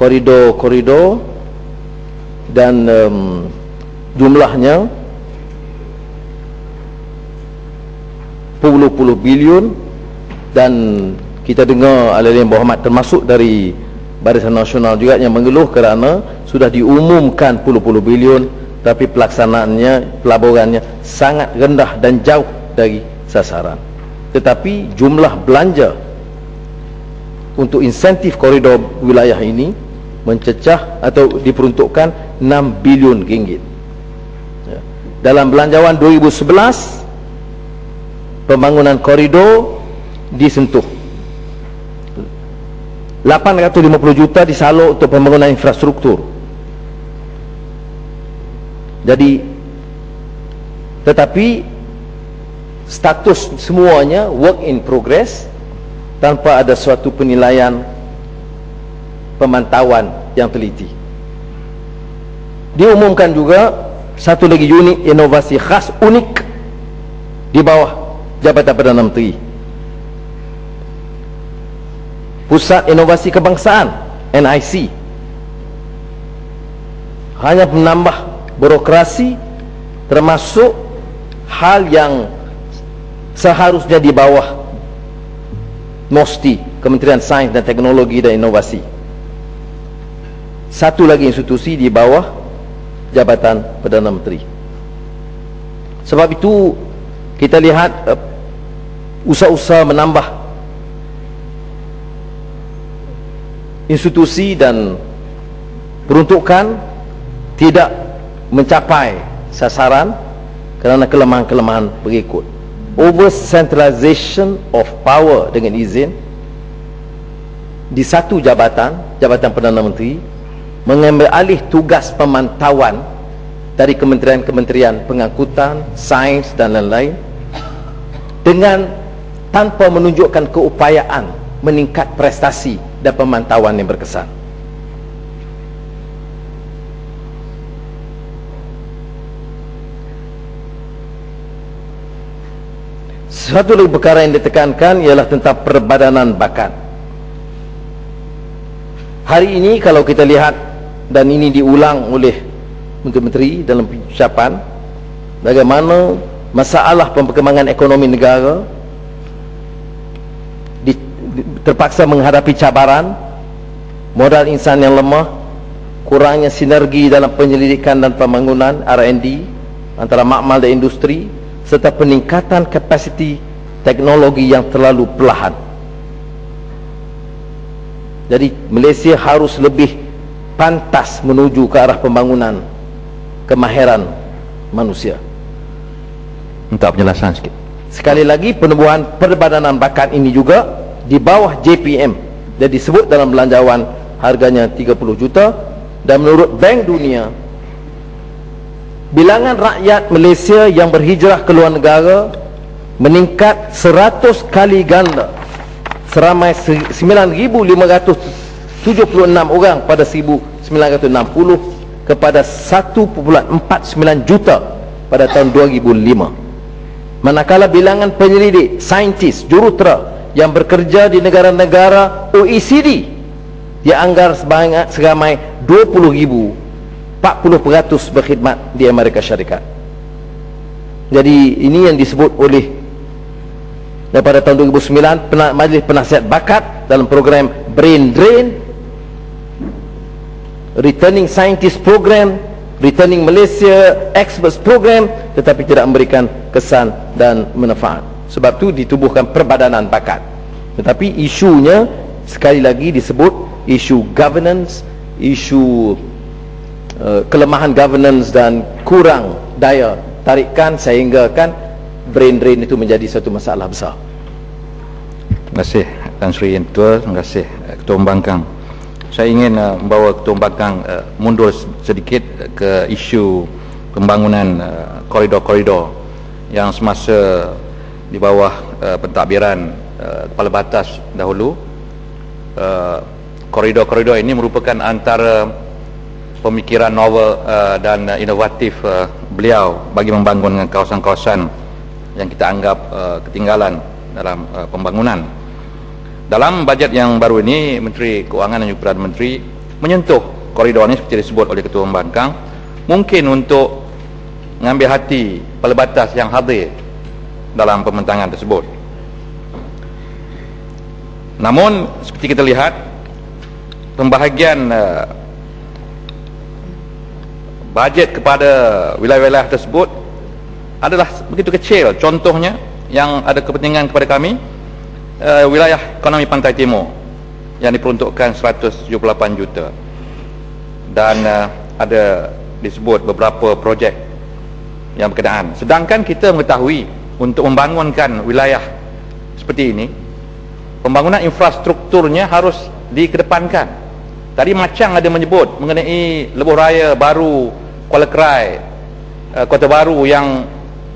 koridor-koridor dan um, jumlahnya puluh-puluh bilion dan kita dengar Alain Muhammad termasuk dari Barisan Nasional juga yang mengeluh kerana sudah diumumkan puluh-puluh bilion tapi pelaksanaannya, pelaburannya sangat rendah dan jauh dari sasaran. Tetapi jumlah belanja untuk insentif koridor wilayah ini mencecah atau diperuntukkan 6 bilion ringgit. Ya. dalam belanjawan 2011 pembangunan koridor disentuh. 850 juta disalur untuk pembangunan infrastruktur. Jadi tetapi status semuanya work in progress tanpa ada suatu penilaian pemantauan yang teliti. Diumumkan juga satu lagi unit inovasi khas unik di bawah Jabatan Perdana Menteri. Pusat Inovasi Kebangsaan NIC hanya menambah birokrasi termasuk hal yang seharusnya di bawah MOSTI Kementerian Sains dan Teknologi dan Inovasi satu lagi institusi di bawah Jabatan Perdana Menteri. Sebab itu kita lihat uh, usaha-usaha menambah institusi dan peruntukan tidak mencapai sasaran kerana kelemahan-kelemahan berikut. Over centralization of power dengan izin di satu jabatan Jabatan Perdana Menteri mengambil alih tugas pemantauan dari kementerian-kementerian pengangkutan, sains dan lain-lain dengan tanpa menunjukkan keupayaan meningkat prestasi dan pemantauan yang berkesan. Satu lagi perkara yang ditekankan ialah tentang perbadanan bakat. Hari ini kalau kita lihat dan ini diulang oleh Menteri-Menteri dalam ucapan bagaimana masalah perkembangan ekonomi negara di, di, terpaksa menghadapi cabaran modal insan yang lemah kurangnya sinergi dalam penyelidikan dan pembangunan R&D antara makmal dan industri serta peningkatan kapasiti teknologi yang terlalu perlahan. Jadi Malaysia harus lebih pantas menuju ke arah pembangunan kemahiran manusia. Minta penjelasan sikit. Sekali lagi penubuhan perbadanan bakat ini juga di bawah JPM dan disebut dalam belanjawan harganya 30 juta dan menurut Bank Dunia bilangan rakyat Malaysia yang berhijrah ke luar negara meningkat 100 kali ganda. Seramai 9,576 orang pada 1960 kepada 1.49 juta pada tahun 2005 manakala bilangan penyelidik, saintis, jurutera yang bekerja di negara-negara OECD dianggar sebanyak seramai 20 ribu 40% berkhidmat di Amerika Syarikat. Jadi ini yang disebut oleh daripada tahun 2009 Majlis Penasihat Bakat dalam program Brain Drain Returning Scientist Program Returning Malaysia Experts Program tetapi tidak memberikan kesan dan manfaat. Sebab tu ditubuhkan perbadanan bakat. Tetapi isunya sekali lagi disebut isu governance isu uh, kelemahan governance dan kurang daya tarikan sehingga kan brain drain itu menjadi satu masalah besar. Terima kasih Tan Sri Yang Tua terima kasih Ketua Pembangkang saya ingin uh, membawa Ketua Pembangkang uh, mundur sedikit ke isu pembangunan uh, koridor-koridor yang semasa di bawah uh, pentadbiran uh, kepala batas dahulu. Uh, koridor-koridor uh, ini merupakan antara pemikiran novel uh, dan inovatif uh, beliau bagi membangun kawasan-kawasan yang kita anggap uh, ketinggalan dalam uh, pembangunan dalam bajet yang baru ini Menteri Keuangan dan juga Perdana Menteri menyentuh koridor ini seperti disebut oleh Ketua Pembangkang mungkin untuk mengambil hati pelebatas yang hadir dalam pembentangan tersebut. Namun seperti kita lihat pembahagian uh, bajet kepada wilayah-wilayah tersebut adalah begitu kecil. Contohnya yang ada kepentingan kepada kami uh, wilayah ekonomi pantai timur yang diperuntukkan 178 juta. Dan uh, ada disebut beberapa projek yang berkenaan. Sedangkan kita mengetahui untuk membangunkan wilayah seperti ini pembangunan infrastrukturnya harus dikedepankan. Tadi macam ada menyebut mengenai lebuh raya baru Kuala Kerai uh, kota baru yang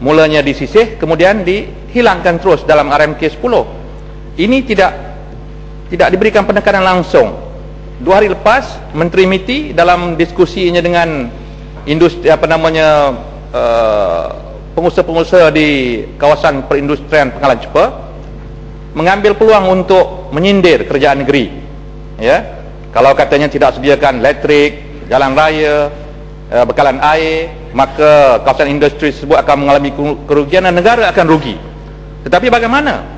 mulanya disisih kemudian dihilangkan terus dalam RMK 10 ini tidak tidak diberikan penekanan langsung. Dua hari lepas Menteri MITI dalam diskusinya dengan industri apa namanya uh, pengusaha-pengusaha di kawasan perindustrian Penghalang Cepa mengambil peluang untuk menyindir kerajaan negeri. Ya? Kalau katanya tidak sediakan elektrik jalan raya uh, bekalan air maka kawasan industri tersebut akan mengalami kerugian dan negara akan rugi. Tetapi bagaimana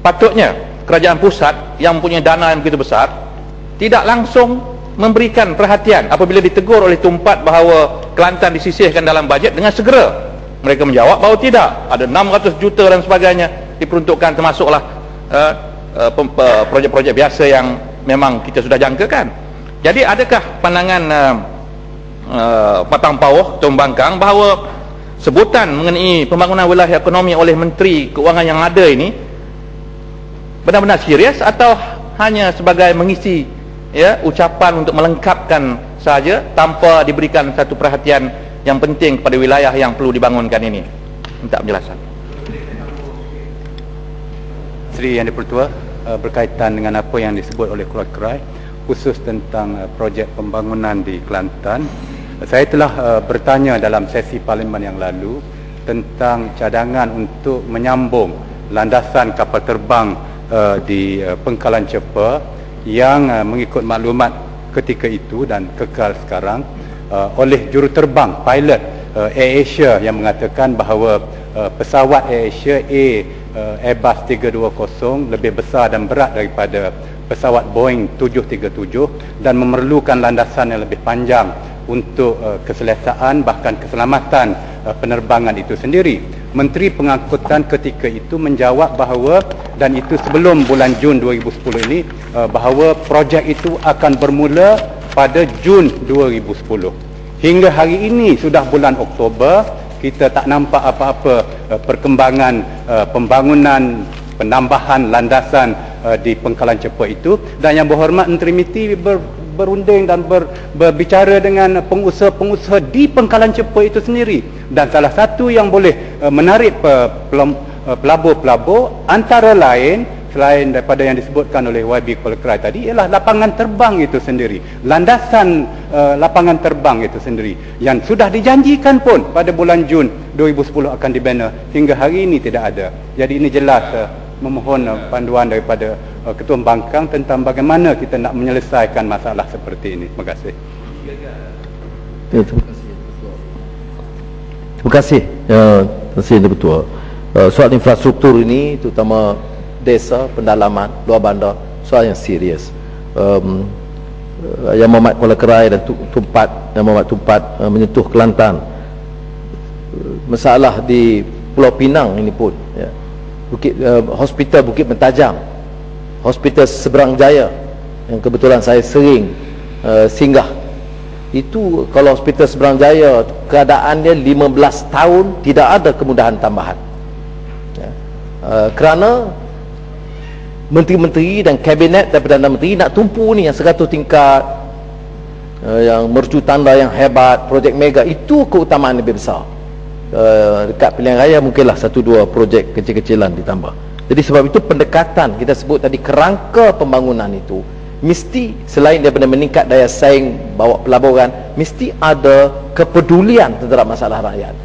patutnya kerajaan pusat yang mempunyai dana yang begitu besar tidak langsung memberikan perhatian apabila ditegur oleh tumpat bahawa Kelantan disisihkan dalam bajet dengan segera. Mereka menjawab bahawa tidak. Ada 600 juta dan sebagainya diperuntukkan termasuklah uh, uh, projek-projek biasa yang memang kita sudah jangkakan. Jadi adakah pandangan uh, uh, Patang Pauh Tumbangkang bahawa sebutan mengenai pembangunan wilayah ekonomi oleh Menteri Keuangan yang ada ini benar-benar serius atau hanya sebagai mengisi ya ucapan untuk melengkapkan saja tanpa diberikan satu perhatian yang penting kepada wilayah yang perlu dibangunkan ini? Minta penjelasan. Sri Yang Dipertua eh, berkaitan dengan apa yang disebut oleh Kuala Kerai khusus tentang eh, projek pembangunan di Kelantan. Saya telah eh, bertanya dalam sesi parlimen yang lalu tentang cadangan untuk menyambung landasan kapal terbang di Pengkalan Cepa yang uh, mengikut maklumat ketika itu dan kekal sekarang uh, oleh juruterbang pilot uh, AirAsia yang mengatakan bahawa uh, pesawat AirAsia A uh, Airbus 320 lebih besar dan berat daripada pesawat Boeing 737 dan memerlukan landasan yang lebih panjang untuk uh, keselesaan bahkan keselamatan uh, penerbangan itu sendiri. Menteri Pengangkutan ketika itu menjawab bahawa dan itu sebelum bulan Jun 2010 ini uh, bahawa projek itu akan bermula pada Jun 2010. Hingga hari ini sudah bulan Oktober kita tak nampak apa-apa uh, perkembangan uh, pembangunan penambahan landasan di Pengkalan Cepa itu dan yang berhormat Menteri MITI berunding dan ber, berbicara dengan pengusaha-pengusaha di pengkalan cepa itu sendiri. Dan salah satu yang boleh uh, menarik uh, pelabur-pelabur antara lain selain daripada yang disebutkan oleh YB Kuala tadi ialah lapangan terbang itu sendiri. Landasan uh, lapangan terbang itu sendiri yang sudah dijanjikan pun pada bulan Jun 2010 akan dibina. Hingga hari ini tidak ada. Jadi ini jelas uh, memohon uh, panduan daripada uh, Ketua Bangkang tentang bagaimana kita nak menyelesaikan masalah seperti ini. Terima kasih. Ya, terima kasih. Terima kasih. Ya, terima kasih Ketua. Uh, soal infrastruktur ini terutama desa, pendalaman, luar bandar, soal yang serius. Um, uh, yang Muhammad Kuala Kerai dan Tumpat yang Muhammad Tumpat uh, menyentuh Kelantan. Uh, masalah di Pulau Pinang ini pun ya. Bukit uh, Hospital Bukit Mentajam. Hospital Seberang Jaya yang kebetulan saya sering uh, singgah. Itu kalau Hospital Seberang Jaya keadaannya 15 tahun tidak ada kemudahan tambahan. Uh, kerana menteri-menteri dan kabinet dan Perdana Menteri nak tumpu ni yang 100 tingkat uh, yang mercu tanda yang hebat projek mega itu keutamaan lebih besar uh, dekat pilihan raya mungkinlah satu dua projek kecil-kecilan ditambah. Jadi sebab itu pendekatan kita sebut tadi kerangka pembangunan itu mesti selain daripada meningkat daya saing bawa pelaburan mesti ada kepedulian terhadap masalah rakyat